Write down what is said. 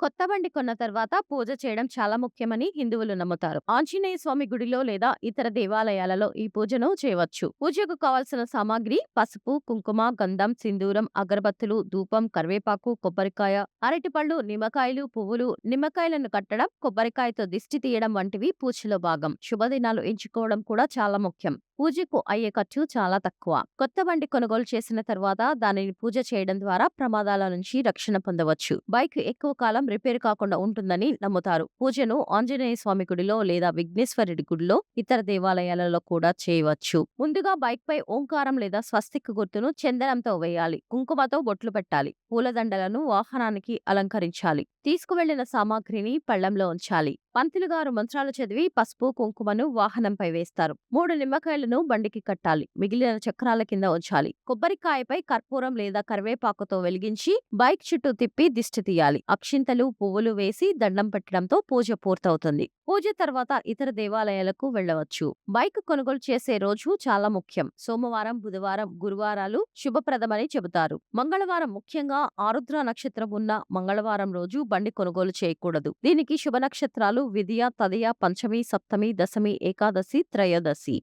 కొత్త బండి కొన్న తర్వాత పూజ చేయడం చాలా ముఖ్యమని హిందువులు నమ్ముతారు. ఆంజనేయ స్వామి గుడిలో లేదా ఇతర దేవాలయాలలో ఈ పూజను చేయవచ్చు. పూజకు కావలసిన సామాగ్రి పసుపు కుంకుమ గంధం సింధూరం అగరబత్తులు ధూపం కరివేపాకు కొబ్బరికాయ అరటిపళ్ళు నిమ్మకాయలు పువ్వులు నిమ్మకాయలను కట్టడం కొబ్బరికాయతో దిష్టి తీయడం వంటివి పూజలో భాగం. శుభదినాలు ఎంచుకోవడం కూడా చాలా ముఖ్యం. పూజకు అయ్యే ఖర్చు చాలా తక్కువ. కొత్త బండి కొనుగోలు చేసిన తర్వాత దానిని పూజ చేయడం ద్వారా ప్రమాదాల నుంచి రక్షణ పొందవచ్చు. బైక్ ఎక్కువ కాలం రిపేర్ కాకుండా ఉంటుందని నమ్ముతారు. పూజను ఆంజనేయ స్వామి గుడిలో లేదా విఘ్నేశ్వరుడి గుడిలో ఇతర దేవాలయాలలో కూడా చేయవచ్చు. ముందుగా బైక్ పై ఓంకారం లేదా స్వస్తిక్ గుర్తును చందనంతో వేయాలి. కుంకుమతో బొట్లు పెట్టాలి. పూలదండలను వాహనానికి అలంకరించాలి. తీసుకువెళ్ళిన సామాగ్రిని పళ్ళంలో ఉంచాలి. పంతులుగారు మంత్రాలు చదివి పసుపు కుంకుమను వాహనంపై వేస్తారు. మూడు నిమ్మకాయలను బండికి కట్టాలి. మిగిలిన చక్రాల కింద ఉంచాలి. కొబ్బరికాయపై కర్పూరం లేదా కరివేపాకుతో వెలిగించి బైక్ చుట్టూ తిప్పి దిష్టి తీయాలి. అక్షింతలు పువ్వులు వేసి దండం పెట్టడంతో పూజ పూర్తవుతుంది. పూజ తర్వాత ఇతర దేవాలయాలకు వెళ్ళవచ్చు బైక్ కొనుగోలు చేసే రోజు చాలా ముఖ్యం. సోమవారం బుధవారం గురువారాలు శుభప్రదమని చెబుతారు. మంగళవారం ముఖ్యంగా ఆరుద్ర నక్షత్రం ఉన్న మంగళవారం రోజు బండి కొనుగోలు చేయకూడదు. దీనికి శుభ నక్షత్రాలు విధియ తదియ పంచమి సప్తమి దశమి ఏకాదశి త్రయోదశి.